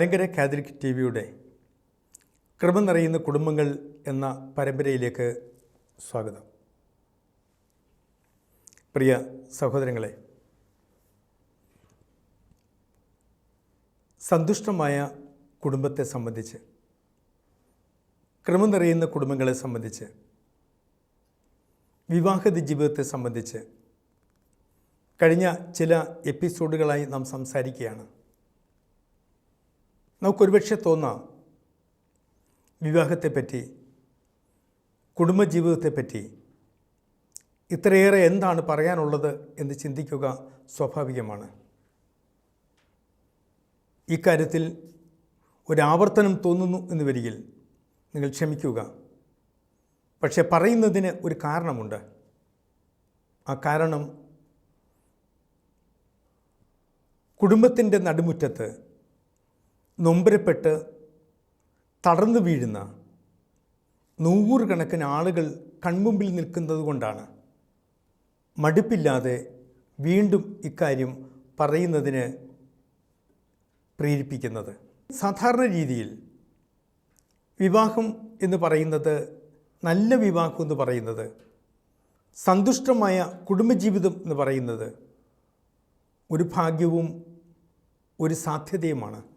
Malankara Catholic T വിയുടെ കൃപ നിറയുന്ന കുടുംബങ്ങൾ എന്ന പരമ്പരയിലേക്ക് സ്വാഗതം. പ്രിയ സഹോദരങ്ങളെ സന്തുഷ്ടമായ കുടുംബത്തെ സംബന്ധിച്ച് ക്രമം നിറയുന്ന കുടുംബങ്ങളെ സംബന്ധിച്ച് വിവാഹിത ജീവിതത്തെ സംബന്ധിച്ച് കഴിഞ്ഞ ചില എപ്പിസോഡുകളായി നാം സംസാരിക്കുകയാണ്. നമുക്കൊരുപക്ഷെ തോന്നാം. വിവാഹത്തെപ്പറ്റി കുടുംബജീവിതത്തെപ്പറ്റി ഇത്രയേറെ എന്താണ് പറയാനുള്ളത് എന്ന് ചിന്തിക്കുക സ്വാഭാവികമാണ്. ഇക്കാര്യത്തിൽ ഒരാവർത്തനം തോന്നുന്നു എന്ന് വരികിൽ നിങ്ങൾ ക്ഷമിക്കുക. പക്ഷെ പറയുന്നതിന് ഒരു കാരണമുണ്ട്. ആ കാരണം കുടുംബത്തിന്റെ നടുമുറ്റത്ത് നൊമ്പരപ്പെട്ട് തളർന്നു വീഴുന്ന നൂറുകണക്കിന് ആളുകൾ കൺമുമ്പിൽ നിൽക്കുന്നത് കൊണ്ടാണ്. മടുപ്പില്ലാതെ വീണ്ടും ഇക്കാര്യം പറയുന്നതിന് പ്രേരിപ്പിക്കുന്നത്. സാധാരണ രീതിയിൽ വിവാഹം എന്ന് പറയുന്നത് നല്ല വിവാഹം എന്ന് പറയുന്നത് സന്തുഷ്ടമായ കുടുംബജീവിതം എന്ന് പറയുന്നത് ഒരു ഭാഗ്യവും ഒരു സാധ്യതയുമാണ്.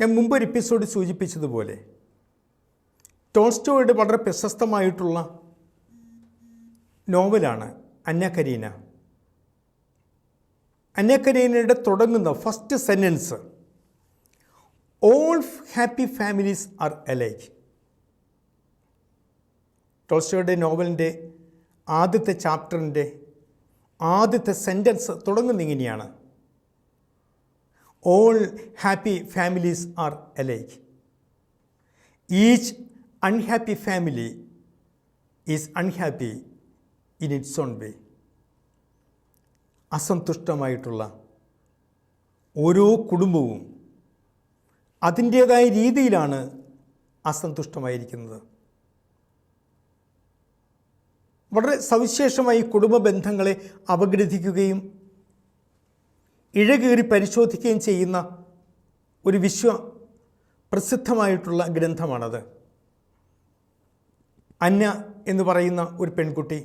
ഞാൻ മുമ്പ് ഒരു എപ്പിസോഡ് സൂചിപ്പിച്ചതുപോലെ ടോൾസ്റ്റോയുടെ വളരെ പ്രശസ്തമായിട്ടുള്ള നോവലാണ് അന്ന കരീന. അന്ന കരീനയുടെ തുടങ്ങുന്ന first sentence all happy families are alike ടോൾസ്റ്റോയുടെ നോവലിന്റെ ആദ്യത്തെ ചാപ്റ്ററിന്റെ ആദ്യത്തെ സെന്റൻസ് തുടങ്ങുന്ന ഇങ്ങനെയാണ്. All happy families are alike each unhappy family is unhappy in its own way അസന്തുഷ്ടമായിട്ടുള്ള ഓരോ കുടുംബവും അതിന്റേതായ രീതിയിലാണ് അസന്തുഷ്ടമായിരിക്കുന്നത്. വളരെ സവിശേഷമായി കുടുംബ ബന്ധങ്ങളെ അപഗ്രഥിക്കുകയും ഇഴകീറി പരിശോധിക്കുകയും ചെയ്യുന്ന ഒരു വിശ്വ പ്രസിദ്ധമായിട്ടുള്ള ഗ്രന്ഥമാണത്. അന്യ എന്ന് പറയുന്ന ഒരു പെൺകുട്ടി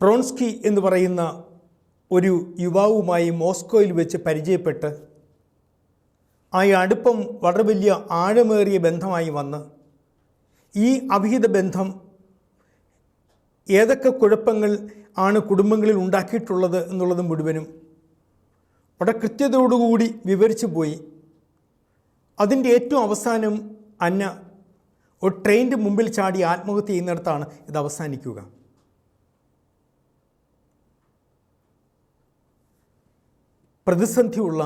ട്രോൺസ്കി എന്ന് പറയുന്ന ഒരു യുവാവുമായി മോസ്കോയിൽ വെച്ച് പരിചയപ്പെട്ട് ആ അടുപ്പം വളരെ വലിയ ആഴമേറിയ ബന്ധമായി വന്ന് ഈ അഭിഹിത ബന്ധം ഏതൊക്കെ കുഴപ്പങ്ങൾ ആണ് കുടുംബങ്ങളിൽ ഉണ്ടാക്കിയിട്ടുള്ളത് എന്നുള്ളത് മുഴുവനും വളരെ കൃത്യതയോടുകൂടി വിവരിച്ചു പോയി. അതിന്റെ ഏറ്റവും അവസാനം അന്ന ഒരു ട്രെയിനിന്റെ മുമ്പിൽ ചാടി ആത്മഹത്യ ചെയ്യുന്നിടത്താണ് ഇത് അവസാനിക്കുക. പ്രതിസന്ധിയുള്ള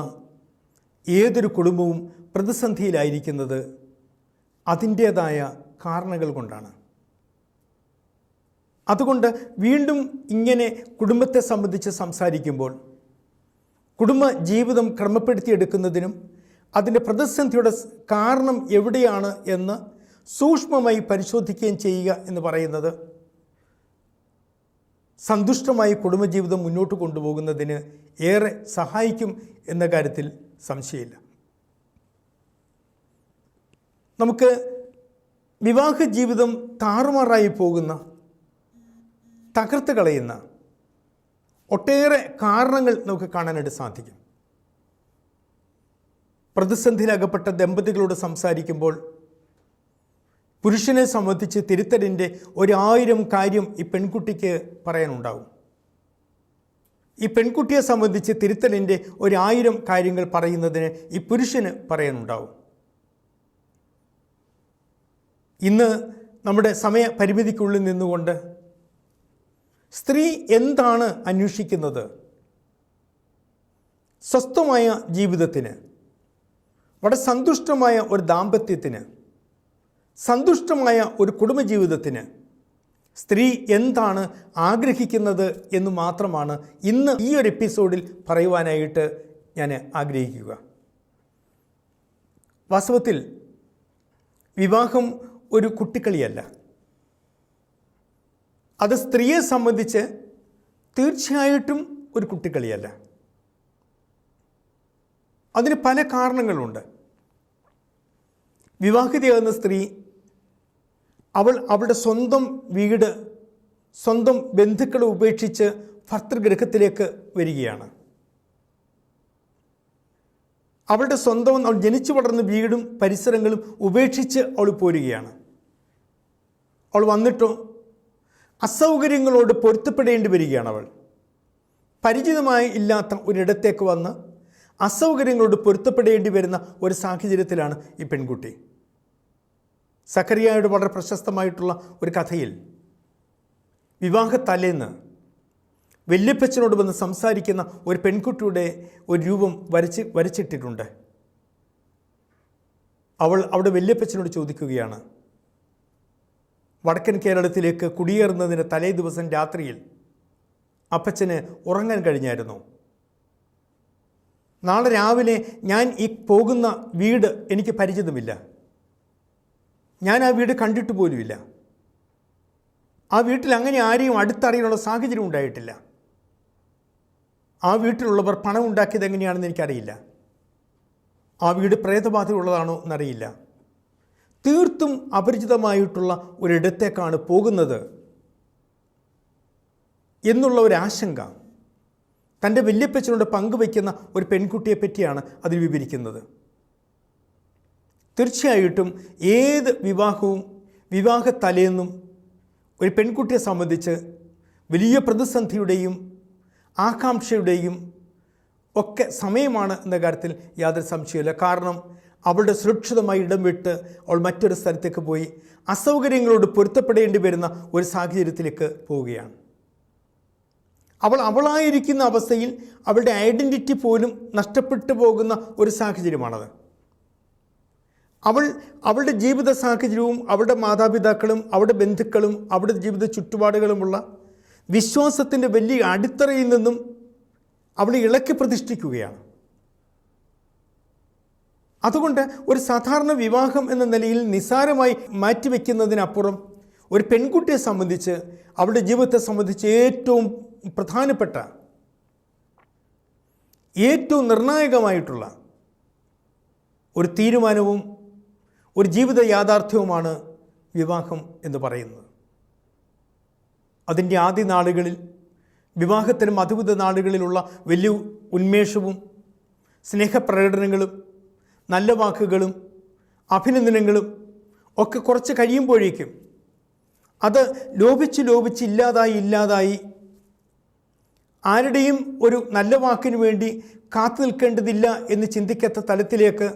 ഏതൊരു കുടുംബവും പ്രതിസന്ധിയിലായിരിക്കുന്നത് അതിന്റേതായ കാരണങ്ങൾ കൊണ്ടാണ്. അതുകൊണ്ട് വീണ്ടും ഇങ്ങനെ കുടുംബത്തെ സംബന്ധിച്ച് സംസാരിക്കുമ്പോൾ കുടുംബ ജീവിതം ക്രമപ്പെടുത്തിയെടുക്കുന്നതിനും അതിന്റെ പ്രതിസന്ധിയുടെ കാരണം എവിടെയാണ് എന്ന് സൂക്ഷ്മമായി പരിശോധിക്കുകയും ചെയ്യുക എന്ന് പറയുന്നത് സന്തുഷ്ടമായി കുടുംബജീവിതം മുന്നോട്ട് കൊണ്ടുപോകുന്നതിന് ഏറെ സഹായിക്കും എന്ന കാര്യത്തിൽ സംശയമില്ല. നമുക്ക് വിവാഹ ജീവിതം താറുമാറായി പോകുന്ന തകർത്ത് കളയുന്ന ഒട്ടേറെ കാരണങ്ങൾ നമുക്ക് കാണാനായിട്ട് സാധിക്കും. പ്രതിസന്ധിയിലകപ്പെട്ട ദമ്പതികളോട് സംസാരിക്കുമ്പോൾ പുരുഷനെ സംബന്ധിച്ച് തിരുത്തലിന്റെ ഒരായിരം കാര്യം ഈ പെൺകുട്ടിക്ക് പറയാനുണ്ടാവും. ഈ പെൺകുട്ടിയെ സംബന്ധിച്ച് തിരുത്തലിന്റെ ഒരായിരം കാര്യങ്ങൾ പറയുന്നതിന് ഈ പുരുഷന് പറയാനുണ്ടാവും. ഇന്ന് നമ്മുടെ സമയ പരിമിതിക്കുള്ളിൽ നിന്നുകൊണ്ട് സ്ത്രീ എന്താണ് അന്വേഷിക്കുന്നത്? സ്വസ്ഥമായ ജീവിതത്തിന് വളരെ സന്തുഷ്ടമായ ഒരു ദാമ്പത്യത്തിന് സന്തുഷ്ടമായ ഒരു കുടുംബജീവിതത്തിന് സ്ത്രീ എന്താണ് ആഗ്രഹിക്കുന്നത് എന്ന് മാത്രമാണ് ഇന്ന് ഈ ഒരു എപ്പിസോഡിൽ പറയുവാനായിട്ട് ഞാൻ ആഗ്രഹിക്കുക. വാസ്തവത്തിൽ വിവാഹം ഒരു കുട്ടിക്കളിയല്ല. അത് സ്ത്രീയെ സംബന്ധിച്ച് തീർച്ചയായിട്ടും ഒരു കുട്ടിക്കളിയല്ല. അതിന് പല കാരണങ്ങളുണ്ട്. വിവാഹിതയാകുന്ന സ്ത്രീ അവൾ അവളുടെ സ്വന്തം വീട് സ്വന്തം ബന്ധുക്കളെ ഉപേക്ഷിച്ച് ഭർത്തൃഗൃഹത്തിലേക്ക് വരികയാണ്. അവളുടെ സ്വന്തം അവൾ ജനിച്ചു വളർന്ന വീടും പരിസരങ്ങളും ഉപേക്ഷിച്ച് അവൾ പോരുകയാണ്. അവൾ വന്നിട്ടോ അസൗകര്യങ്ങളോട് പൊരുത്തപ്പെടേണ്ടി വരികയാണ് അവൾ. പരിചിതമായി ഇല്ലാത്ത ഒരിടത്തേക്ക് വന്ന് അസൗകര്യങ്ങളോട് പൊരുത്തപ്പെടേണ്ടി വരുന്ന ഒരു സാഹചര്യത്തിലാണ് ഈ പെൺകുട്ടി. സക്കറിയായുടെ വളരെ പ്രശസ്തമായിട്ടുള്ള ഒരു കഥയിൽ വിവാഹ തലേന്ന് വല്യപ്പച്ചനോട് വന്ന് സംസാരിക്കുന്ന ഒരു പെൺകുട്ടിയുടെ ഒരു രൂപം വരച്ച് വരച്ചിട്ടിട്ടുണ്ട്. അവൾ അവിടെ വല്യപ്പച്ചനോട് ചോദിക്കുകയാണ് വടക്കൻ കേരളത്തിലേക്ക് കുടിയേറുന്നതിന് തലേ ദിവസം രാത്രിയിൽ അപ്പച്ചന് ഉറങ്ങാൻ കഴിഞ്ഞായിരുന്നു. നാളെ രാവിലെ ഞാൻ ഈ പോകുന്ന വീട് എനിക്ക് പരിചിതമില്ല ഞാൻ ആ വീട് കണ്ടിട്ട് പോലുമില്ല. ആ വീട്ടിൽ അങ്ങനെ ആരെയും അടുത്തറിയാനുള്ള സാഹചര്യം ഉണ്ടായിട്ടില്ല. ആ വീട്ടിലുള്ളവർ പണം ഉണ്ടാക്കിയത് എങ്ങനെയാണെന്ന് എനിക്കറിയില്ല. ആ വീട് പ്രേതബാധയുള്ളതാണോ എന്നറിയില്ല. തീർത്തും അപരിചിതമായിട്ടുള്ള ഒരിടത്തേക്കാണ് പോകുന്നത് എന്നുള്ള ഒരു ആശങ്ക തന്റെ വല്യപ്പച്ചനോട് പങ്കുവയ്ക്കുന്ന ഒരു പെൺകുട്ടിയെ പറ്റിയാണ് അതിൽ വിവരിക്കുന്നത്. തീർച്ചയായിട്ടും ഏത് വിവാഹവും വിവാഹ തലേന്നും ഒരു പെൺകുട്ടിയെ സംബന്ധിച്ച് വലിയ പ്രതിസന്ധിയുടെയും ആകാംക്ഷയുടെയും ഒക്കെ സമയമാണ് എന്ന കാര്യത്തിൽ യാതൊരു സംശയമില്ല കാരണം അവളുടെ സുരക്ഷിതമായി ഇടം വിട്ട് അവൾ മറ്റൊരു സ്ഥലത്തേക്ക് പോയി അസൗകര്യങ്ങളോട് പൊരുത്തപ്പെടേണ്ടി വരുന്ന ഒരു സാഹചര്യത്തിലേക്ക് പോവുകയാണ്. അവൾ അവളായിരിക്കുന്ന അവസ്ഥയിൽ അവളുടെ ഐഡന്റിറ്റി പോലും നഷ്ടപ്പെട്ടു പോകുന്ന ഒരു സാഹചര്യമാണത്. അവൾ അവളുടെ ജീവിത സാഹചര്യവും അവളുടെ മാതാപിതാക്കളും അവളുടെ ബന്ധുക്കളും അവളുടെ ജീവിത ചുറ്റുപാടുകളുമുള്ള വിശ്വാസത്തിന്റെ വലിയ അടിത്തറയിൽ നിന്നും അവൾ ഇളക്കി പ്രതിഷ്ഠിക്കുകയാണ്. അതുകൊണ്ട് ഒരു സാധാരണ വിവാഹം എന്ന നിലയിൽ നിസ്സാരമായി മാറ്റിവെക്കുന്നതിനപ്പുറം ഒരു പെൺകുട്ടിയെ സംബന്ധിച്ച് അവളുടെ ജീവിതത്തെ സംബന്ധിച്ച് ഏറ്റവും പ്രധാനപ്പെട്ട ഏറ്റവും നിർണായകമായിട്ടുള്ള ഒരു തീരുമാനവും ഒരു ജീവിത യാഥാർത്ഥ്യവുമാണ് വിവാഹം എന്ന് പറയുന്നത്. അതിന്റെ ആദ്യ നാളുകളിൽ വിവാഹത്തിനും അതുവിധ നാളുകളിലുള്ള വലിയ ഉന്മേഷവും സ്നേഹപ്രകടനങ്ങളും നല്ല വാക്കുകളും അഭിനന്ദനങ്ങളും ഒക്കെ കുറച്ച് കഴിയുമ്പോഴേക്കും അത് ലോപിച്ച് ലോപിച്ച് ഇല്ലാതായി ഇല്ലാതായി ആരുടെയും ഒരു നല്ല വാക്കിനു വേണ്ടി കാത്തു നിൽക്കേണ്ടതില്ല എന്ന് ചിന്തിക്കാത്ത തലത്തിലേക്ക്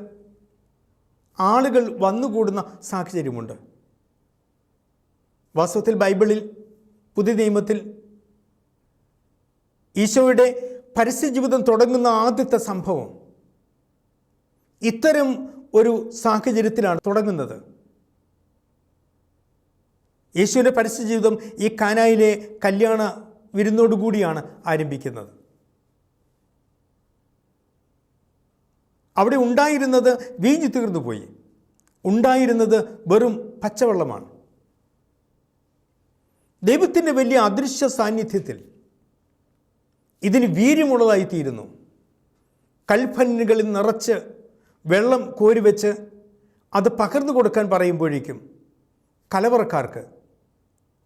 ആളുകൾ വന്നുകൂടുന്ന സാഹചര്യമുണ്ട്. വാസ്തവത്തിൽ ബൈബിളിൽ പുതിയ നിയമത്തിൽ ഈശോയുടെ പരസ്യജീവിതം തുടങ്ങുന്ന ആദ്യത്തെ സംഭവം ഇത്തരം ഒരു സാഹചര്യത്തിലാണ് തുടങ്ങുന്നത്. യേശുവിന്റെ പരസ്യ ജീവിതം ഈ കാനായിലെ കല്യാണ വിരുന്നോടുകൂടിയാണ് ആരംഭിക്കുന്നത്. അവിടെ ഉണ്ടായിരുന്നത് വീഞ്ഞു തീർന്നു പോയി. ഉണ്ടായിരുന്നത് വെറും പച്ചവെള്ളമാണ്. ദൈവത്തിന്റെ വലിയ അദൃശ്യ സാന്നിധ്യത്തിൽ ഇതിന് വീര്യമുള്ളതായിത്തീരുന്നു. കൽപ്പന്നുകളിൽ നിറച്ച് വെള്ളം കോരി വെച്ച് അത് പകർന്നു കൊടുക്കാൻ പറയുമ്പോഴേക്കും കലവറക്കാർക്ക്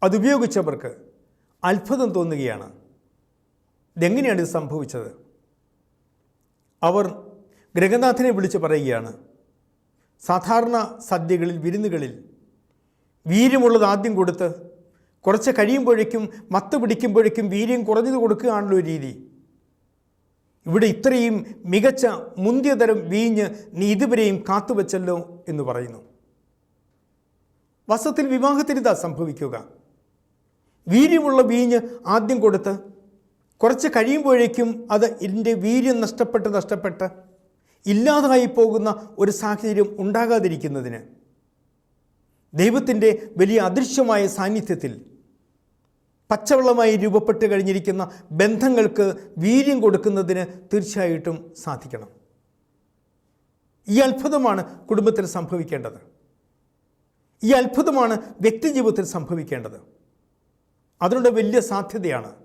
അതുപയോഗിച്ചവർക്ക് അത്ഭുതം തോന്നുകയാണ്. ഇതെങ്ങനെയാണ് ഇത് സംഭവിച്ചത്? അവർ ഗ്രഹനാഥനെ വിളിച്ച് പറയുകയാണ് സാധാരണ സദ്യകളിൽ വിരുന്നുകളിൽ വീര്യമുള്ളത് ആദ്യം കൊടുത്ത് കുറച്ച് കഴിയുമ്പോഴേക്കും മത്ത് പിടിക്കുമ്പോഴേക്കും വീര്യം കുറഞ്ഞത് കൊടുക്കുകയാണല്ലോ രീതി. ഇവിടെ ഇത്രയും മികച്ച മുന്തിയതരം വീഞ്ഞ് നീ ഇതുവരെയും കാത്തുവച്ചല്ലോ എന്ന് പറയുന്നു. വസത്തിൽ വിവാഹത്തിന് ഇതാ സംഭവിക്കുക. വീര്യമുള്ള വീഞ്ഞ് ആദ്യം കൊടുത്ത് കുറച്ച് കഴിയുമ്പോഴേക്കും അത് ഇതിന്റെ വീര്യം നഷ്ടപ്പെട്ട് നഷ്ടപ്പെട്ട് ഇല്ലാതായി പോകുന്ന ഒരു സാഹചര്യം ഉണ്ടാകാതിരിക്കുന്നതിന് ദൈവത്തിന്റെ വലിയ അദൃശ്യമായ സാന്നിധ്യത്തിൽ പച്ചവെള്ളമായി രൂപപ്പെട്ട് കഴിഞ്ഞിരിക്കുന്ന ബന്ധങ്ങൾക്ക് വീര്യം കൊടുക്കുന്നതിന് തീർച്ചയായിട്ടും സാധിക്കണം. ഈ അത്ഭുതമാണ് കുടുംബത്തിൽ സംഭവിക്കേണ്ടത്. ഈ അത്ഭുതമാണ് വ്യക്തിജീവിതത്തിൽ സംഭവിക്കേണ്ടത്. അതിനുള്ള വലിയ സാധ്യതയാണ്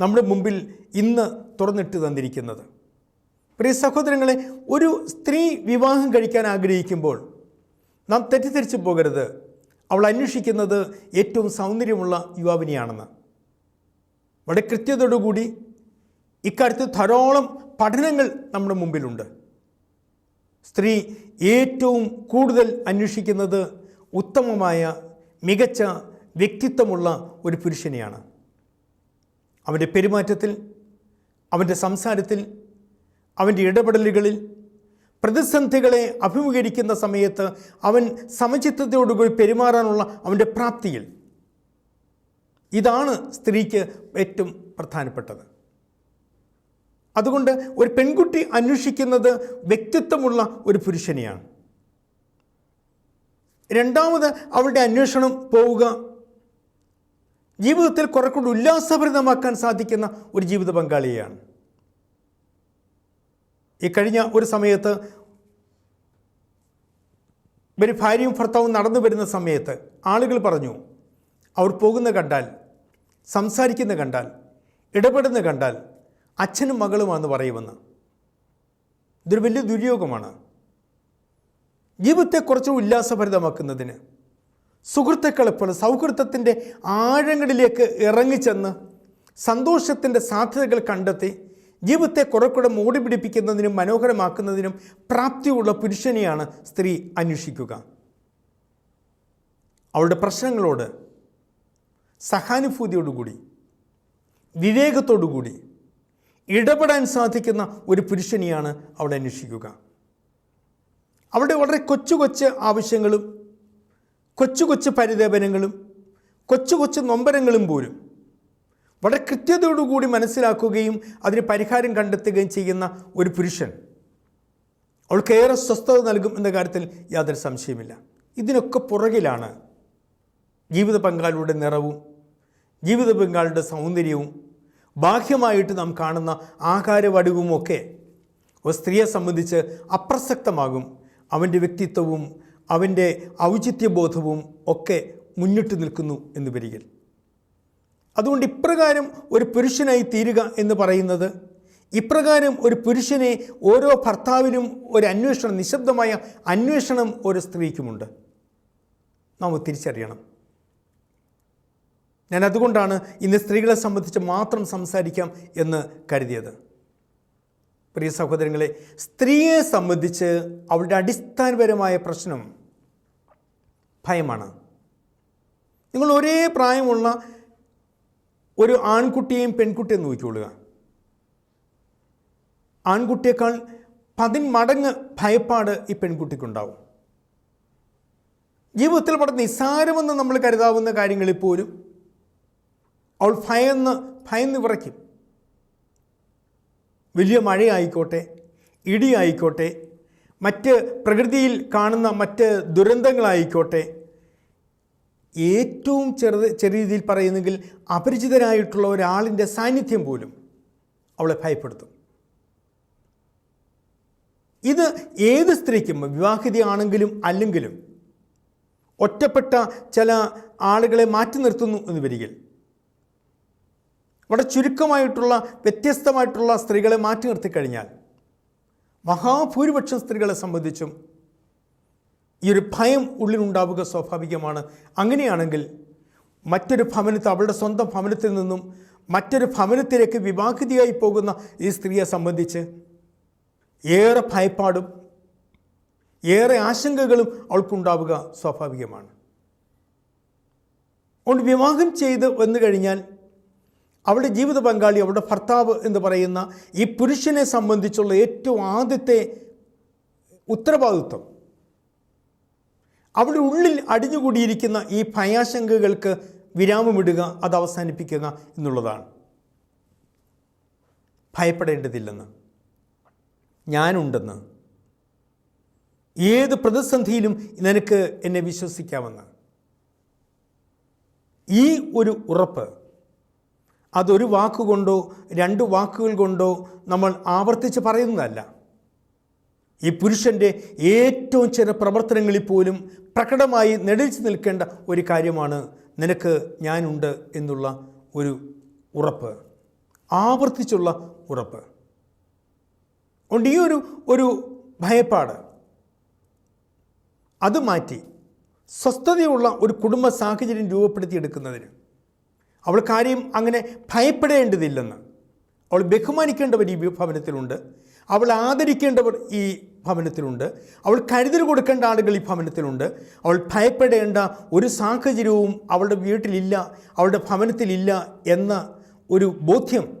നമ്മുടെ മുമ്പിൽ ഇന്ന് തുറന്നിട്ട് തന്നിരിക്കുന്നത്. പ്രിയ സഹോദരങ്ങളെ ഒരു സ്ത്രീ വിവാഹം കഴിക്കാൻ ആഗ്രഹിക്കുമ്പോൾ നാം തെറ്റിദ്ധരിച്ചു പോകരുത്. അവൾ അന്വേഷിക്കുന്നത് ഏറ്റവും സൗന്ദര്യമുള്ള യുവാവിനെയാണെന്ന്. വളരെ കൃത്യതയോടുകൂടി ഇക്കാര്യത്തിൽ ധാരാളം പഠനങ്ങൾ നമ്മുടെ മുമ്പിലുണ്ട്. സ്ത്രീ ഏറ്റവും കൂടുതൽ അന്വേഷിക്കുന്നത് ഉത്തമമായ മികച്ച വ്യക്തിത്വമുള്ള ഒരു പുരുഷനെയാണ്. അവന്റെ പെരുമാറ്റത്തിൽ അവന്റെ സംസാരത്തിൽ അവന്റെ ഇടപെടലുകളിൽ പ്രതിസന്ധികളെ അഭിമുഖീകരിക്കുന്ന സമയത്ത് അവൻ സമചിത്തത്തോടുകൂടി പെരുമാറാനുള്ള അവന്റെ പ്രാപ്തിയിൽ. ഇതാണ് സ്ത്രീക്ക് ഏറ്റവും പ്രധാനപ്പെട്ടത്. അതുകൊണ്ട് ഒരു പെൺകുട്ടി അന്വേഷിക്കുന്നത് വ്യക്തിത്വമുള്ള ഒരു പുരുഷനെയാണ്. രണ്ടാമത് അവളുടെ അന്വേഷണം പോവുക. ജീവിതത്തിൽ കുറെക്കൂടി കൂടി ഉല്ലാസഭരിതമാക്കാൻ സാധിക്കുന്ന ഒരു ജീവിത പങ്കാളിയെയാണ്. ഈ കഴിഞ്ഞ ഒരു സമയത്ത് ഇവർ ഭാര്യയും ഭർത്താവും നടന്നു വരുന്ന സമയത്ത് ആളുകൾ പറഞ്ഞു അവർ പോകുന്ന കണ്ടാൽ സംസാരിക്കുന്ന കണ്ടാൽ ഇടപെടുന്ന കണ്ടാൽ അച്ഛനും മകളുമാണെന്ന് പറയുമെന്ന്. ഇതൊരു വലിയ ദുര്യോഗമാണ്. ജീവിതത്തെ കുറച്ച് ഉല്ലാസഭരിതമാക്കുന്നതിന് സുഹൃത്തുക്കളെപ്പോലെ സൗഹൃദത്തിന്റെ ആഴങ്ങളിലേക്ക് ഇറങ്ങിച്ചെന്ന് സന്തോഷത്തിന്റെ സാധ്യതകൾ കണ്ടെത്തി ജീവിതത്തെ കുറെ കൂടെ മൂടി പിടിപ്പിക്കുന്നതിനും മനോഹരമാക്കുന്നതിനും പ്രാപ്തിയുള്ള പുരുഷനെയാണ് സ്ത്രീ അന്വേഷിക്കുക. അവളുടെ പ്രശ്നങ്ങളോട് സഹാനുഭൂതിയോടുകൂടി വിവേകത്തോടുകൂടി ഇടപെടാൻ സാധിക്കുന്ന ഒരു പുരുഷനെയാണ് അവിടെ അന്വേഷിക്കുക. അവിടെ വളരെ കൊച്ചു കൊച്ചു ആവശ്യങ്ങളും കൊച്ചു കൊച്ചു പരിതേപനങ്ങളും കൊച്ചു കൊച്ചു നൊമ്പരങ്ങളും പോലും വളരെ കൃത്യതയോടുകൂടി മനസ്സിലാക്കുകയും അതിന് പരിഹാരം കണ്ടെത്തുകയും ചെയ്യുന്ന ഒരു പുരുഷൻ. അവൾക്ക് ഏറെ സ്വസ്ഥത നൽകും എന്ന കാര്യത്തിൽ യാതൊരു സംശയമില്ല ഇതിനൊക്കെ പുറകിലാണ് ജീവിത പങ്കാളിയുടെ നിറവും ജീവിത പങ്കാളിയുടെ സൗന്ദര്യവും ബാഹ്യമായിട്ട് നാം കാണുന്ന ആകാരവടിവുമൊക്കെ ഒരു സ്ത്രീയെ സംബന്ധിച്ച് അപ്രസക്തമാകും. അവന്റെ വ്യക്തിത്വവും അവന്റെ ഔചിത്യബോധവും ഒക്കെ മുന്നിട്ട് നിൽക്കുന്നു എന്ന് വരികിൽ. അതുകൊണ്ട് ഇപ്രകാരം ഒരു പുരുഷനായി തീരുക എന്ന് പറയുന്നത് ഇപ്രകാരം ഒരു പുരുഷനെ ഓരോ ഭർത്താവിനും ഒരു അന്വേഷണം നിശബ്ദമായ അന്വേഷണം ഒരു സ്ത്രീക്കുമുണ്ട്. നാം തിരിച്ചറിയണം. ഞാൻ അതുകൊണ്ടാണ് ഇന്ന് സ്ത്രീകളെ സംബന്ധിച്ച് മാത്രം സംസാരിക്കാം എന്ന് കരുതിയത്. പ്രിയ സഹോദരങ്ങളെ സ്ത്രീയെ സംബന്ധിച്ച് അവളുടെ അടിസ്ഥാനപരമായ പ്രശ്നം ഭയമാണ്. നിങ്ങൾ ഒരേ പ്രായമുള്ള ഒരു ആൺകുട്ടിയെയും പെൺകുട്ടിയെയും നോക്കിക്കൊള്ളുക. ആൺകുട്ടിയേക്കാൾ പതിന്മടങ്ങ് ഭയപ്പാട് ഈ പെൺകുട്ടിക്കുണ്ടാവും. ജീവിതത്തിൽ വളരെ നിസ്സാരമെന്ന് നമ്മൾ കരുതാവുന്ന കാര്യങ്ങളിൽ പോലും അവൾ ഭയന്ന് ഭയന്ന് വിറയ്ക്കും. വലിയ മഴയായിക്കോട്ടെ ഇടിയായിക്കോട്ടെ മറ്റ് പ്രകൃതിയിൽ കാണുന്ന മറ്റ് ദുരന്തങ്ങളായിക്കോട്ടെ ഏറ്റവും ചെറുത് ചെറിയ രീതിയിൽ പറയുന്നെങ്കിൽ അപരിചിതരായിട്ടുള്ള ഒരാളിന്റെ സാന്നിധ്യം പോലും അവളെ ഭയപ്പെടുത്തും. ഇത് ഏത് സ്ത്രീക്കും വിവാഹിതയാണെങ്കിലും അല്ലെങ്കിലും ഒറ്റപ്പെട്ട ചില ആളുകളെ മാറ്റി നിർത്തുന്നു എന്ന് വരികിൽ വളരെ ചുരുക്കമായിട്ടുള്ള വ്യത്യസ്തമായിട്ടുള്ള സ്ത്രീകളെ മാറ്റി നിർത്തിക്കഴിഞ്ഞാൽ മഹാഭൂരിപക്ഷം സ്ത്രീകളെ സംബന്ധിച്ചും ഈ ഒരു ഭയം ഉള്ളിലുണ്ടാവുക സ്വാഭാവികമാണ്. അങ്ങനെയാണെങ്കിൽ മറ്റൊരു ഭവനത്തിൽ അവളുടെ സ്വന്തം ഭവനത്തിൽ നിന്നും മറ്റൊരു ഭവനത്തിലേക്ക് വിവാഹിതയായി പോകുന്ന ഈ സ്ത്രീയെ സംബന്ധിച്ച് ഏറെ ഭയപ്പാടും ഏറെ ആശങ്കകളും അവൾക്കുണ്ടാവുക സ്വാഭാവികമാണ്. അതുകൊണ്ട് വിവാഹം ചെയ്ത് വന്നു കഴിഞ്ഞാൽ അവളുടെ ജീവിത പങ്കാളി അവളുടെ ഭർത്താവ് എന്ന് പറയുന്ന ഈ പുരുഷനെ സംബന്ധിച്ചുള്ള ഏറ്റവും ആദ്യത്തെ ഉത്തരവാദിത്വം അവളുടെ ഉള്ളിൽ അടിഞ്ഞുകൂടിയിരിക്കുന്ന ഈ ഭയാശങ്കകൾക്ക് വിരാമമിടുക അത് അവസാനിപ്പിക്കുക എന്നുള്ളതാണ്. ഭയപ്പെടേണ്ടതില്ലെന്ന്. ഞാനുണ്ടെന്ന്. ഏത് പ്രതിസന്ധിയിലും നിനക്ക് എന്നെ വിശ്വസിക്കാമെന്ന്. ഈ ഒരു ഉറപ്പ് അതൊരു വാക്കുകൊണ്ടോ രണ്ട് വാക്കുകൾ കൊണ്ടോ നമ്മൾ ആവർത്തിച്ച് പറയുന്നതല്ല. ഈ പുരുഷന്റെ ഏറ്റവും ചെറിയ പ്രവർത്തനങ്ങളിൽ പോലും പ്രകടമായി നെടിച്ചു നിൽക്കേണ്ട ഒരു കാര്യമാണ് നിനക്ക് ഞാനുണ്ട് എന്നുള്ള ഒരു ഉറപ്പ് ആവർത്തിച്ചുള്ള ഉറപ്പ്. അതുകൊണ്ട് ഈ ഒരു ഒരു ഭയപ്പാട് അത് മാറ്റി സ്വസ്ഥതയുള്ള ഒരു കുടുംബ സാഹചര്യം രൂപപ്പെടുത്തിയെടുക്കുന്നതിന് അവൾ കാര്യം അങ്ങനെ ഭയപ്പെടേണ്ടതില്ലെന്ന് അവൾ ബഹുമാനിക്കേണ്ടവർ ഈ ഭവനത്തിലുണ്ട് അവൾ ആദരിക്കേണ്ടവർ ഈ ഭവനത്തിലുണ്ട്. അവൾ കരുതൽ കൊടുക്കേണ്ട ആളുകൾ ഈ ഭവനത്തിലുണ്ട്. അവൾ ഭയപ്പെടേണ്ട ഒരു സാഹചര്യവും അവളുടെ വീട്ടിലില്ല അവളുടെ ഭവനത്തിലില്ല എന്ന ഒരു ബോധ്യം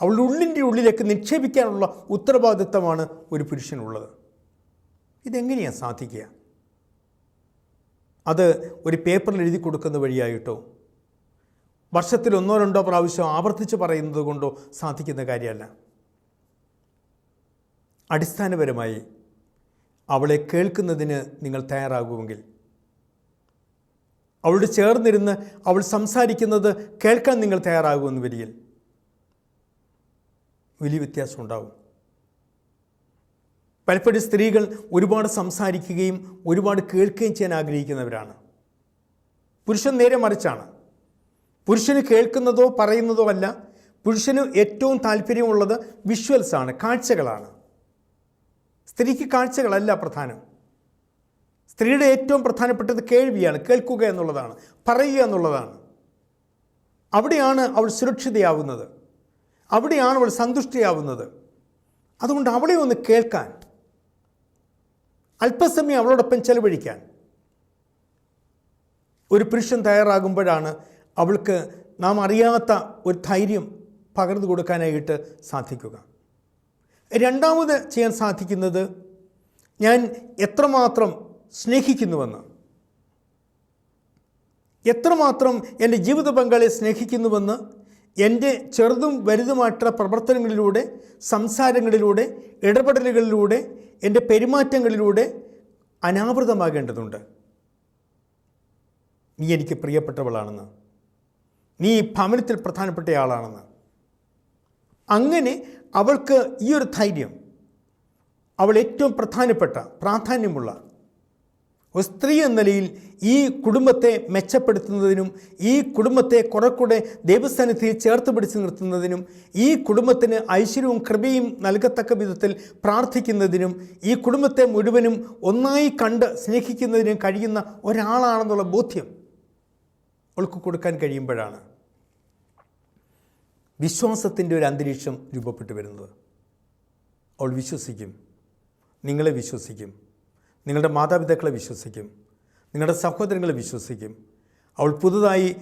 അവളുടെ ഉള്ളിന്റെ ഉള്ളിലേക്ക് നിക്ഷേപിക്കാനുള്ള ഉത്തരവാദിത്തമാണ് ഒരു പുരുഷനുള്ളത്. ഇതെങ്ങനെയാണ് സാധിക്കുക? അത് ഒരു പേപ്പറിൽ എഴുതി കൊടുക്കുന്ന വഴിയായിട്ടോ? വർഷത്തിൽ ഒന്നോ രണ്ടോ പ്രാവശ്യം ആവർത്തിച്ച് പറയുന്നത് കൊണ്ടോ സാധിക്കുന്ന കാര്യമല്ല. അടിസ്ഥാനപരമായി അവളെ കേൾക്കുന്നതിന് നിങ്ങൾ തയ്യാറാകുമെങ്കിൽ. അവളോട് ചേർന്നിരുന്ന് അവൾ സംസാരിക്കുന്നത് കേൾക്കാൻ നിങ്ങൾ തയ്യാറാകുമെന്ന് വരികിൽ വലിയ വ്യത്യാസം ഉണ്ടാവും. പലപ്പോഴും സ്ത്രീകൾ ഒരുപാട് സംസാരിക്കുകയും ഒരുപാട് കേൾക്കുകയും ചെയ്യാൻ ആഗ്രഹിക്കുന്നവരാണ്. പുരുഷൻ നേരെ മറിച്ചാണ്. പുരുഷന് കേൾക്കുന്നതോ പറയുന്നതോ അല്ല പുരുഷന് ഏറ്റവും താല്പര്യമുള്ളത് വിഷ്വൽസാണ് കാഴ്ചകളാണ്. സ്ത്രീക്ക് കാഴ്ചകളല്ല പ്രധാനം. സ്ത്രീയുടെ ഏറ്റവും പ്രധാനപ്പെട്ടത് കേൾവിയാണ് കേൾക്കുക എന്നുള്ളതാണ് പറയുക എന്നുള്ളതാണ്. അവിടെയാണ് അവൾ സുരക്ഷിതയാവുന്നത്. അവിടെയാണ് അവൾ സന്തുഷ്ടിയാവുന്നത്. അതുകൊണ്ട് അവളെ ഒന്ന് കേൾക്കാൻ അല്പസമയം അവളോടൊപ്പം ചെലവഴിക്കാൻ. ഒരു പുരുഷൻ തയ്യാറാകുമ്പോഴാണ് അവൾക്ക് നാം അറിയാത്ത ഒരു ധൈര്യം പകർന്നു കൊടുക്കാനായിട്ട് സാധിക്കുക. രണ്ടാമത് ചെയ്യാൻ സാധിക്കുന്നത് ഞാൻ എത്രമാത്രം സ്നേഹിക്കുന്നുവെന്ന്. എത്രമാത്രം എന്റെ ജീവിത പങ്കാളിയെ സ്നേഹിക്കുന്നുവെന്ന് എന്റെ ചെറുതും വലുതുമായിട്ടുള്ള പ്രവർത്തനങ്ങളിലൂടെ സംസാരങ്ങളിലൂടെ ഇടപെടലുകളിലൂടെ എന്റെ പെരുമാറ്റങ്ങളിലൂടെ അനാവൃതമാകേണ്ടതുണ്ട്. നീ എനിക്ക് പ്രിയപ്പെട്ടവളാണെന്ന്. നീ ഭവനത്തിൽ പ്രധാനപ്പെട്ടയാളാണെന്ന്. അങ്ങനെ അവൾക്ക് ഈ ഒരു ധൈര്യം. അവൾ ഏറ്റവും പ്രധാനപ്പെട്ട പ്രാധാന്യമുള്ള ഒരു സ്ത്രീ എന്ന നിലയിൽ ഈ കുടുംബത്തെ മെച്ചപ്പെടുത്തുന്നതിനും ഈ കുടുംബത്തെ കുറെ കൂടെ ദേവസ്ഥാനത്തിൽ ചേർത്ത് പിടിച്ച് നിർത്തുന്നതിനും ഈ കുടുംബത്തിന് ഐശ്വര്യവും കൃപയും നൽകത്തക്ക വിധത്തിൽ പ്രാർത്ഥിക്കുന്നതിനും ഈ കുടുംബത്തെ മുഴുവനും ഒന്നായി കണ്ട് സ്നേഹിക്കുന്നതിനും കഴിയുന്ന ഒരാളാണെന്നുള്ള ബോധ്യം അവൾക്ക് കൊടുക്കാൻ കഴിയുമ്പോഴാണ്. വിശ്വാസത്തിന്റെ ഒരു അന്തരീക്ഷം രൂപപ്പെട്ടു വരുന്നത്. അവൾ വിശ്വസിക്കും. നിങ്ങളെ വിശ്വസിക്കും. നിങ്ങളുടെ മാതാപിതാക്കളെ വിശ്വസിക്കും. നിങ്ങളുടെ സഹോദരങ്ങളെ വിശ്വസിക്കും. അവൾ പുതുതായി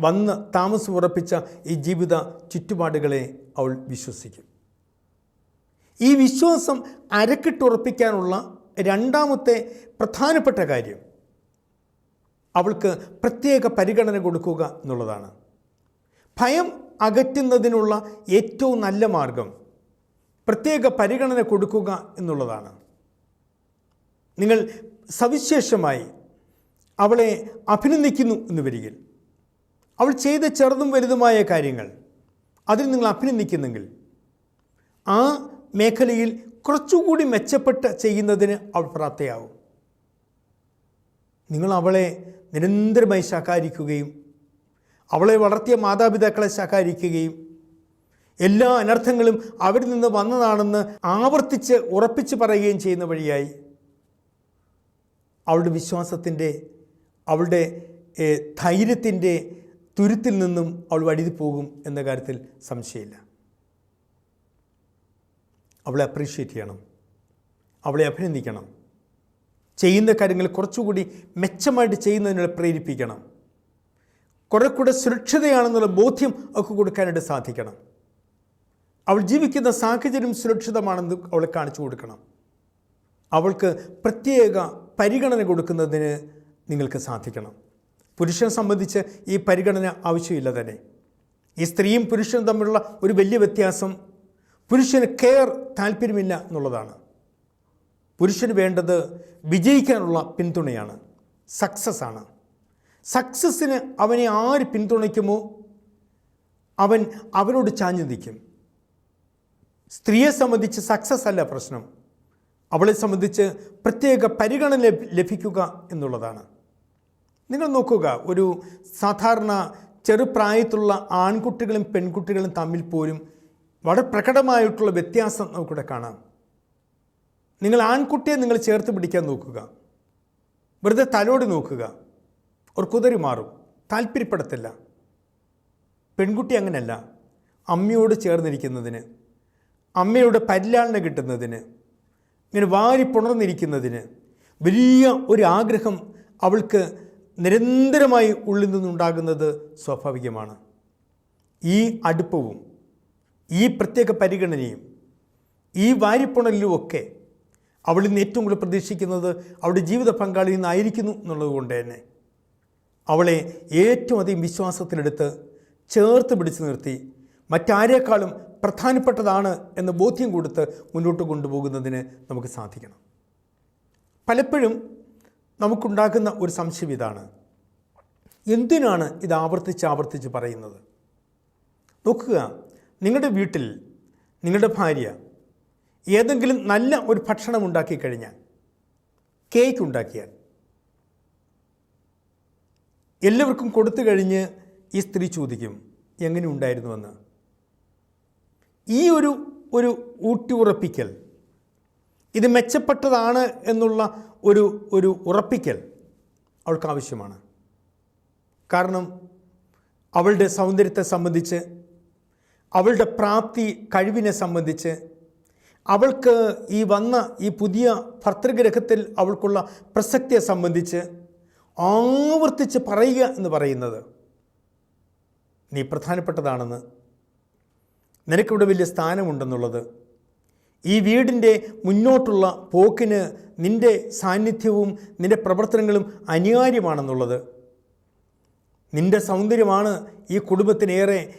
വന്ന് താമസം ഉറപ്പിച്ച ഈ ജീവിത ചുറ്റുപാടുകളെ അവൾ വിശ്വസിക്കും. ഈ വിശ്വാസം അരക്കിട്ടുറപ്പിക്കാനുള്ള രണ്ടാമത്തെ പ്രധാനപ്പെട്ട കാര്യം അവൾക്ക് പ്രത്യേക പരിഗണന കൊടുക്കുക എന്നുള്ളതാണ്. ഭയം അകറ്റുന്നതിനുള്ള ഏറ്റവും നല്ല മാർഗം പ്രത്യേക പരിഗണന കൊടുക്കുക എന്നുള്ളതാണ്. നിങ്ങൾ സവിശേഷമായി അവളെ അഭിനന്ദിക്കുന്നു എന്ന് വരികിൽ അവൾ ചെയ്ത ചെറുതും വലുതുമായ കാര്യങ്ങൾ അതിൽ നിങ്ങൾ അഭിനന്ദിക്കുന്നെങ്കിൽ ആ മേഖലയിൽ കുറച്ചുകൂടി മെച്ചപ്പെട്ട് ചെയ്യുന്നതിന് അവൾ പ്രാപ്തയാവും. നിങ്ങൾ അവളെ നിരന്തരമായി ശകാരിക്കുകയും അവളെ വളർത്തിയ മാതാപിതാക്കളെ ശകാരിക്കുകയും എല്ലാ അനർത്ഥങ്ങളും അവരിൽ നിന്ന് വന്നതാണെന്ന് ആവർത്തിച്ച് ഉറപ്പിച്ച് പറയുകയും ചെയ്യുന്ന വഴിയായി അവളുടെ വിശ്വാസത്തിന്റെ അവളുടെ ധൈര്യത്തിന്റെ തുരുത്തിൽ നിന്നും അവൾ വഴുതി പോകും എന്ന കാര്യത്തിൽ സംശയമില്ല. അവളെ അപ്രീഷിയേറ്റ് ചെയ്യണം. അവളെ അഭിനന്ദിക്കണം. ചെയ്യുന്ന കാര്യങ്ങൾ കുറച്ചുകൂടി മെച്ചമായിട്ട് ചെയ്യുന്നതിനുള്ള പ്രേരിപ്പിക്കണം. കുറെ കൂടെ സുരക്ഷിതയാണെന്നുള്ള ബോധ്യം അവൾക്ക് കൊടുക്കാനായിട്ട് സാധിക്കണം. അവൾ ജീവിക്കുന്ന സാഹചര്യം സുരക്ഷിതമാണെന്ന് അവളെ കാണിച്ചു കൊടുക്കണം. അവൾക്ക് പ്രത്യേക പരിഗണന കൊടുക്കുന്നതിന് നിങ്ങൾക്ക് സാധിക്കണം. പുരുഷനെ സംബന്ധിച്ച് ഈ പരിഗണന ആവശ്യമില്ല തന്നെ. ഈ സ്ത്രീയും പുരുഷനും തമ്മിലുള്ള ഒരു വലിയ വ്യത്യാസം പുരുഷന് കെയർ താല്പര്യമില്ല എന്നുള്ളതാണ്. പുരുഷന് വേണ്ടത് വിജയിക്കാനുള്ള പിന്തുണയാണ് സക്സസ് ആണ്. സക്സസ്സിന് അവനെ ആര് പിന്തുണയ്ക്കുമോ? അവൻ അവരോട് ചാഞ്ഞു നിൽക്കും. സ്ത്രീയെ സംബന്ധിച്ച് സക്സസ് അല്ല പ്രശ്നം. അവളെ സംബന്ധിച്ച് പ്രത്യേക പരിഗണന ലഭിക്കുക എന്നുള്ളതാണ്. നിങ്ങൾ നോക്കുക ഒരു സാധാരണ ചെറുപ്രായത്തിലുള്ള ആൺകുട്ടികളും പെൺകുട്ടികളും തമ്മിൽ പോലും വളരെ പ്രകടമായിട്ടുള്ള വ്യത്യാസം നമുക്കിവിടെ കാണാം. നിങ്ങൾ ആൺകുട്ടിയെ നിങ്ങൾ ചേർത്ത് പിടിക്കാൻ നോക്കുക. വെറുതെ തലോട് നോക്കുക. ഒരു കുതിരി മാറും. താല്പര്യപ്പെടത്തില്ല. പെൺകുട്ടി അങ്ങനെയല്ല അമ്മയോട് ചേർന്നിരിക്കുന്നതിന് അമ്മയുടെ പരിലാളന കിട്ടുന്നതിന് ഇങ്ങനെ വാരി പുണർന്നിരിക്കുന്നതിന് വലിയ ഒരു ആഗ്രഹം അവൾക്ക് നിരന്തരമായി ഉള്ളിൽ നിന്നുണ്ടാകുന്നത് സ്വാഭാവികമാണ്. ഈ അടുപ്പവും ഈ പ്രത്യേക പരിഗണനയും ഈ വാരിപ്പുണലിലും ഒക്കെ അവളിൽ നിന്ന് ഏറ്റവും കൂടുതൽ പ്രതീക്ഷിക്കുന്നത് അവളുടെ ജീവിത പങ്കാളിയിൽ നിന്നായിരിക്കുന്നു എന്നുള്ളത് കൊണ്ട് തന്നെ. അവളെ ഏറ്റവും അധികം വിശ്വാസത്തിലെടുത്ത് ചേർത്ത് പിടിച്ചു നിർത്തി. മറ്റാരേക്കാളും പ്രധാനപ്പെട്ടതാണ് എന്ന് ബോധ്യം കൊടുത്ത് മുന്നോട്ട് കൊണ്ടുപോകുന്നതിന് നമുക്ക് സാധിക്കണം. പലപ്പോഴും നമുക്കുണ്ടാകുന്ന ഒരു സംശയം ഇതാണ്. എന്തിനാണ് ഇത് ആവർത്തിച്ച് ആവർത്തിച്ച് പറയുന്നത്? നോക്കുക. നിങ്ങളുടെ വീട്ടിൽ നിങ്ങളുടെ ഭാര്യ ഏതെങ്കിലും നല്ല ഒരു ഭക്ഷണം ഉണ്ടാക്കി കഴിഞ്ഞാൽ കേക്ക് ഉണ്ടാക്കിയാൽ എല്ലാവർക്കും കൊടുത്തു കഴിഞ്ഞ് ഈ സ്ത്രീ ചോദിക്കും എങ്ങനെ ഉണ്ടായിരുന്നുവെന്ന്? ഈ ഒരു ഒരു ഊട്ടിയുറപ്പിക്കൽ ഇത് മെച്ചപ്പെട്ടതാണ് എന്നുള്ള ഒരു ഒരു ഉറപ്പിക്കൽ അവൾക്ക് ആവശ്യമാണ് കാരണം അവളുടെ സൗന്ദര്യത്തെ സംബന്ധിച്ച് അവളുടെ പ്രാപ്തി കഴിവിനെ സംബന്ധിച്ച് അവൾക്ക് ഈ വന്ന ഈ പുതിയ ഭർത്തൃഗ്രഹത്തിൽ അവൾക്കുള്ള പ്രസക്തിയെ സംബന്ധിച്ച് ആവർത്തിച്ച് പറയുക എന്ന് പറയുന്നത് നീ പ്രധാനപ്പെട്ടതാണെന്ന്. നിനക്കിവിടെ വലിയ സ്ഥാനമുണ്ടെന്നുള്ളത്. ഈ വീടിന്റെ മുന്നോട്ടുള്ള പോക്കിന് നിന്റെ സാന്നിധ്യവും നിന്റെ പ്രവർത്തനങ്ങളും അനിവാര്യമാണെന്നുള്ളത്. നിന്റെ സൗന്ദര്യമാണ് ഈ കുടുംബത്തിനേറെ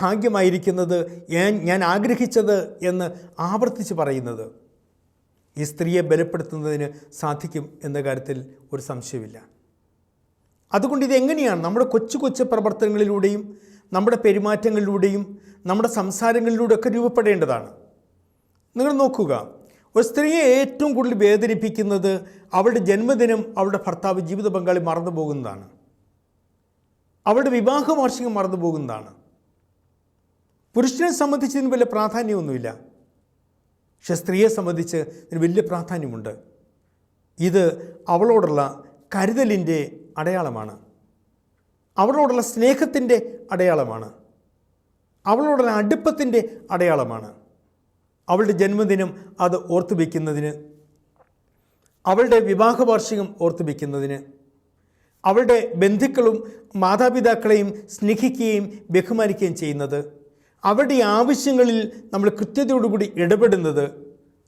ഭാഗ്യമായിരിക്കുന്നത് ഞാൻ ഞാൻ ആഗ്രഹിച്ചത് എന്ന് ആവർത്തിച്ച് പറയുന്നത്. ഈ സ്ത്രീയെ ബലപ്പെടുത്തുന്നതിന് സാധിക്കും എന്ന കാര്യത്തിൽ ഒരു സംശയമില്ല അതുകൊണ്ട് ഇതെങ്ങനെയാണ്? നമ്മുടെ കൊച്ചു കൊച്ചു പ്രവർത്തനങ്ങളിലൂടെയും നമ്മുടെ പെരുമാറ്റങ്ങളിലൂടെയും നമ്മുടെ സംസാരങ്ങളിലൂടെ ഒക്കെ രൂപപ്പെടേണ്ടതാണ്. നിങ്ങൾ നോക്കുക ഒരു സ്ത്രീയെ ഏറ്റവും കൂടുതൽ വേദനിപ്പിക്കുന്നത് അവളുടെ ജന്മദിനം അവളുടെ ഭർത്താവ് ജീവിത പങ്കാളി മറന്നു പോകുന്നതാണ്. അവളുടെ വിവാഹ വാർഷികം മറന്നു പോകുന്നതാണ്. പുരുഷനെ സംബന്ധിച്ച് ഇതിന് വലിയ പ്രാധാന്യമൊന്നുമില്ല. പക്ഷെ സ്ത്രീയെ സംബന്ധിച്ച് ഇതിന് വലിയ പ്രാധാന്യമുണ്ട്. ഇത് അവളോടുള്ള കരുതലിന്റെ അടയാളമാണ്. അവളോടുള്ള സ്നേഹത്തിന്റെ അടയാളമാണ്. അവളോടുള്ള അടുപ്പത്തിന്റെ അടയാളമാണ്. അവളുടെ ജന്മദിനം അത് ഓർത്തു വയ്ക്കുന്നതിന് അവളുടെ വിവാഹ വാർഷികം ഓർത്തു വയ്ക്കുന്നതിന് അവളുടെ ബന്ധുക്കളും മാതാപിതാക്കളെയും സ്നേഹിക്കുകയും ബഹുമാനിക്കുകയും ചെയ്യുന്നത് അവരുടെ ആവശ്യങ്ങളിൽ നമ്മൾ കൃത്യതയോടുകൂടി ഇടപെടുന്നത്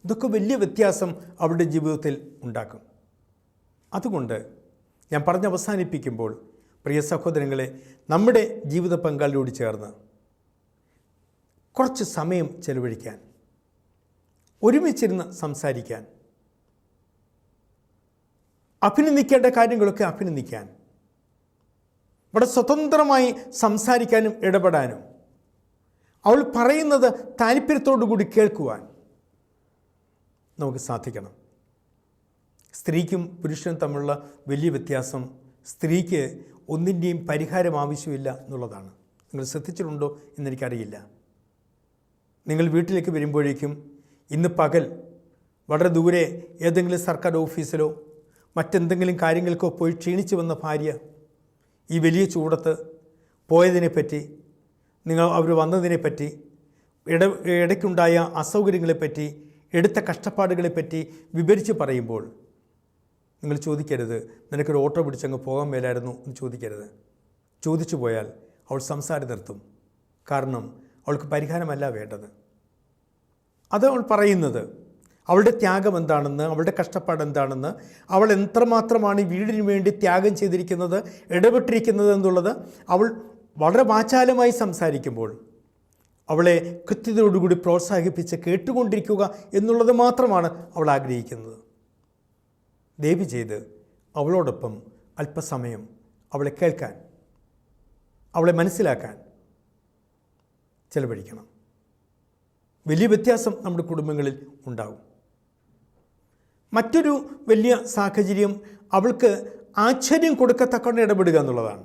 ഇതൊക്കെ വലിയ വ്യത്യാസം അവരുടെ ജീവിതത്തിൽ ഉണ്ടാക്കും. അതുകൊണ്ട് ഞാൻ പറഞ്ഞ് അവസാനിപ്പിക്കുമ്പോൾ പ്രിയ സഹോദരങ്ങളെ നമ്മുടെ ജീവിത പങ്കാളിയോട് ചേർന്ന് കുറച്ച് സമയം ചെലവഴിക്കാൻ ഒരുമിച്ചിരുന്ന് സംസാരിക്കാൻ അഭിനന്ദിക്കേണ്ട കാര്യങ്ങളൊക്കെ അഭിനന്ദിക്കാൻ ഇവിടെ സ്വതന്ത്രമായി സംസാരിക്കാനും ഇടപെടാനും അവൾ പറയുന്നത് താല്പര്യത്തോടു കൂടി കേൾക്കുവാൻ നമുക്ക് സാധിക്കണം. സ്ത്രീക്കും പുരുഷനും തമ്മിലുള്ള വലിയ വ്യത്യാസം സ്ത്രീക്ക് ഒന്നിന്റെയും പരിഹാരം ആവശ്യമില്ല എന്നുള്ളതാണ്. നിങ്ങൾ ശ്രദ്ധിച്ചിട്ടുണ്ടോ എന്നെനിക്കറിയില്ല. നിങ്ങൾ വീട്ടിലേക്ക് വരുമ്പോഴേക്കും ഇന്ന് പകൽ വളരെ ദൂരെ ഏതെങ്കിലും സർക്കാർ ഓഫീസിലോ മറ്റെന്തെങ്കിലും കാര്യങ്ങൾക്കോ പോയി ക്ഷീണിച്ചു വന്ന ഭാര്യ ഈ വലിയ ചൂടത്ത് പോയതിനെപ്പറ്റി നിങ്ങൾ അവർ വന്നതിനെപ്പറ്റി ഇട ഇടയ്ക്കുണ്ടായ അസൗകര്യങ്ങളെപ്പറ്റി എടുത്ത കഷ്ടപ്പാടുകളെപ്പറ്റി വിവരിച്ച് പറയുമ്പോൾ നിങ്ങൾ ചോദിക്കരുത്. നിനക്കൊരു ഓട്ടോ പിടിച്ചങ്ങ് പോകാൻ മേലായിരുന്നു എന്ന് ചോദിക്കരുത്. ചോദിച്ചു പോയാൽ അവൾ സംസാരം നിർത്തും. കാരണം അവൾക്ക് പരിഹാരമല്ല വേണ്ടത്. അത് അവൾ പറയുന്നത്. അവളുടെ ത്യാഗം എന്താണെന്ന് അവളുടെ കഷ്ടപ്പാട് എന്താണെന്ന് അവൾ എത്രമാത്രമാണ് ഈ വീടിന് വേണ്ടി ത്യാഗം ചെയ്തിരിക്കുന്നത് ഇടപെട്ടിരിക്കുന്നത് എന്നുള്ളത് അവൾ വളരെ വാചാലമായി സംസാരിക്കുമ്പോൾ അവളെ കൃത്യതയോടുകൂടി പ്രോത്സാഹിപ്പിച്ച് കേട്ടുകൊണ്ടിരിക്കുക എന്നുള്ളത് മാത്രമാണ് അവൾ ആഗ്രഹിക്കുന്നത്. ദയവ് ചെയ്ത് അവളോടൊപ്പം അല്പസമയം അവളെ കേൾക്കാൻ അവളെ മനസ്സിലാക്കാൻ ചെലവഴിക്കണം. വലിയ വ്യത്യാസം നമ്മുടെ കുടുംബങ്ങളിൽ ഉണ്ടാകും മറ്റൊരു വലിയ സാഹചര്യം അവൾക്ക് ആശ്ചര്യം കൊടുക്കത്തക്ക ഇടപെടുക എന്നുള്ളതാണ്.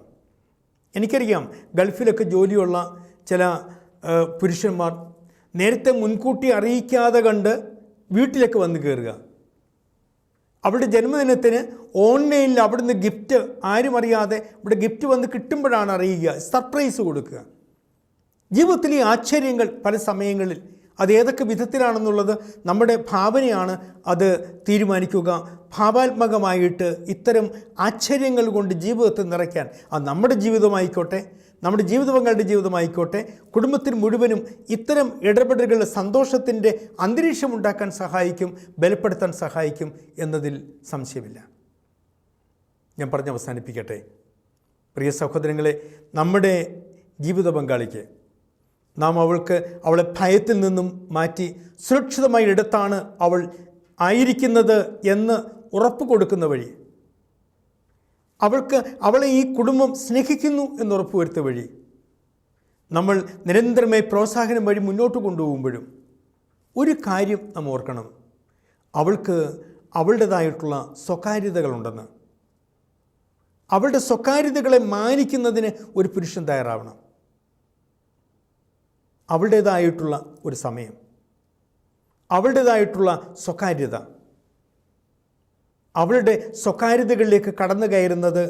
എനിക്കറിയാം ഗൾഫിലൊക്കെ ജോലിയുള്ള ചില പുരുഷന്മാർ നേരത്തെ മുൻകൂട്ടി അറിയിക്കാതെ കണ്ട് വീട്ടിലേക്ക് വന്നു കയറുക അവളുടെ ജന്മദിനത്തിന് ഓൺലൈനിൽ അവിടുന്ന് ഗിഫ്റ്റ് ആരും അറിയാതെ ഇവിടെ ഗിഫ്റ്റ് വന്ന് കിട്ടുമ്പോഴാണ് അറിയുക സർപ്രൈസ് കൊടുക്കുക. ജീവിതത്തിലെ ആശ്ചര്യങ്ങൾ പല സമയങ്ങളിൽ അത് ഏതൊക്കെ വിധത്തിലാണെന്നുള്ളത് നമ്മുടെ ഭാവനയാണ് അത് തീരുമാനിക്കുക. ഭാവാത്മകമായിട്ട് ഇത്തരം ആശ്ചര്യങ്ങൾ കൊണ്ട് ജീവിതത്തെ നിറയ്ക്കാൻ അത് നമ്മുടെ ജീവിതമായിക്കോട്ടെ നമ്മുടെ ജീവിത പങ്കാളിയുടെ ജീവിതമായിക്കോട്ടെ. കുടുംബത്തിന് മുഴുവനും ഇത്തരം ഇടപെടലുകളുടെ സന്തോഷത്തിന്റെ അന്തരീക്ഷം ഉണ്ടാക്കാൻ സഹായിക്കും ബലപ്പെടുത്താൻ സഹായിക്കും എന്നതിൽ സംശയമില്ല. ഞാൻ പറഞ്ഞ് അവസാനിപ്പിക്കട്ടെ. പ്രിയ സഹോദരങ്ങളെ നമ്മുടെ ജീവിത പങ്കാളിക്ക് നാം അവൾക്ക് അവളെ ഭയത്തിൽ നിന്നും മാറ്റി സുരക്ഷിതമായ ഇടത്താണ് അവൾ ആയിരിക്കുന്നത് എന്ന് ഉറപ്പ് കൊടുക്കുന്ന വഴി അവൾക്ക് അവളെ ഈ കുടുംബം സ്നേഹിക്കുന്നു എന്നുറപ്പുവരുത്ത വഴി. നമ്മൾ നിരന്തരമായി പ്രോത്സാഹനം വഴി മുന്നോട്ട് കൊണ്ടുപോകുമ്പോഴും ഒരു കാര്യം നാം ഓർക്കണം. അവൾക്ക് അവളുടേതായിട്ടുള്ള സ്വകാര്യതകളുണ്ടെന്ന്. അവളുടെ സ്വകാര്യതകളെ മാനിക്കുന്നതിന് ഒരു പുരുഷൻ തയ്യാറാവണം. അവളുടേതായിട്ടുള്ള ഒരു സമയം. അവളുടേതായിട്ടുള്ള സ്വകാര്യത. അവളുടെ സ്വകാര്യതകളിലേക്ക് കടന്നു കയറുന്നത്.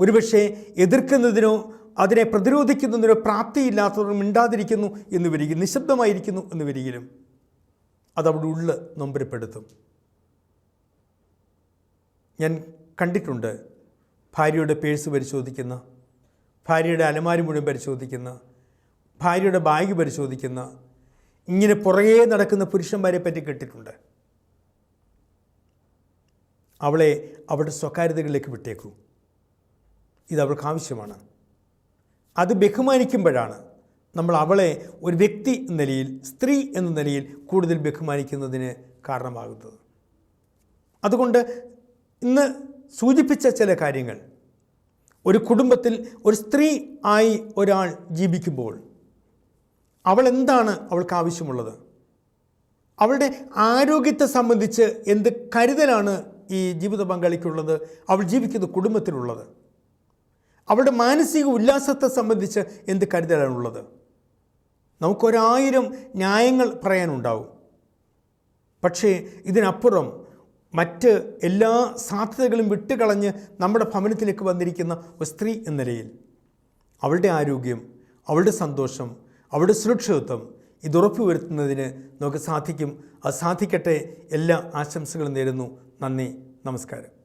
ഒരുപക്ഷെ എതിർക്കുന്നതിനോ അതിനെ പ്രതിരോധിക്കുന്നതിനോ പ്രാപ്തിയില്ലാത്തവർ മിണ്ടാതിരിക്കുന്നു എന്ന് വരികയും നിശബ്ദമായിരിക്കുന്നു എന്ന് വരികയും അത് അവിടെ ഉള്ള് നൊമ്പരപ്പെടുത്തും. ഞാൻ കണ്ടിട്ടുണ്ട് ഭാര്യയുടെ പേഴ്സ് പരിശോധിക്കുന്ന ഭാര്യയുടെ അലമാരി മുഴുവൻ പരിശോധിക്കുന്ന ഭാര്യയുടെ ബാഗ് പരിശോധിക്കുന്ന ഇങ്ങനെ പുറകെ നടക്കുന്ന പുരുഷന്മാരെ പറ്റി കേട്ടിട്ടുണ്ട്. അവളെ അവളുടെ സ്വകാര്യതകളിലേക്ക് വിട്ടേക്കൂ. ഇത് അവൾക്ക് ആവശ്യമാണ്. അത് ബഹുമാനിക്കുമ്പോഴാണ് നമ്മൾ അവളെ ഒരു വ്യക്തി എന്ന നിലയിൽ സ്ത്രീ എന്ന നിലയിൽ കൂടുതൽ ബഹുമാനിക്കുന്നതിന് കാരണമാകുന്നത്. അതുകൊണ്ട് ഇന്ന് സൂചിപ്പിച്ച ചില കാര്യങ്ങൾ. ഒരു കുടുംബത്തിൽ ഒരു സ്ത്രീ ആയി ഒരാൾ ജീവിക്കുമ്പോൾ അവൾ എന്താണ് അവൾക്ക് ആവശ്യമുള്ളത്? അവളുടെ ആരോഗ്യത്തെ സംബന്ധിച്ച് എന്ത് കരുതലാണ് ഈ ജീവിത പങ്കാളിക്കുള്ളത് അവൾ ജീവിക്കുന്ന കുടുംബത്തിലുള്ളത്. അവളുടെ മാനസിക ഉല്ലാസത്തെ സംബന്ധിച്ച് എന്ത് കരുതലാണുള്ളത്? നമുക്കൊരായിരം ന്യായങ്ങൾ പറയാനുണ്ടാവും. പക്ഷേ ഇതിനപ്പുറം മറ്റ് എല്ലാ സാധ്യതകളും വിട്ടുകളഞ്ഞ് നമ്മുടെ ഭവനത്തിലേക്ക് വന്നിരിക്കുന്ന ഒരു സ്ത്രീ എന്ന നിലയിൽ അവളുടെ ആരോഗ്യം അവളുടെ സന്തോഷം അവളുടെ സുരക്ഷിതത്വം ഇത് ഉറപ്പുവരുത്തുന്നതിന് നമുക്ക് സാധിക്കും. അത് സാധിക്കട്ടെ. എല്ലാ ആശംസകളും നേരുന്നു. നന്ദി നമസ്കാരം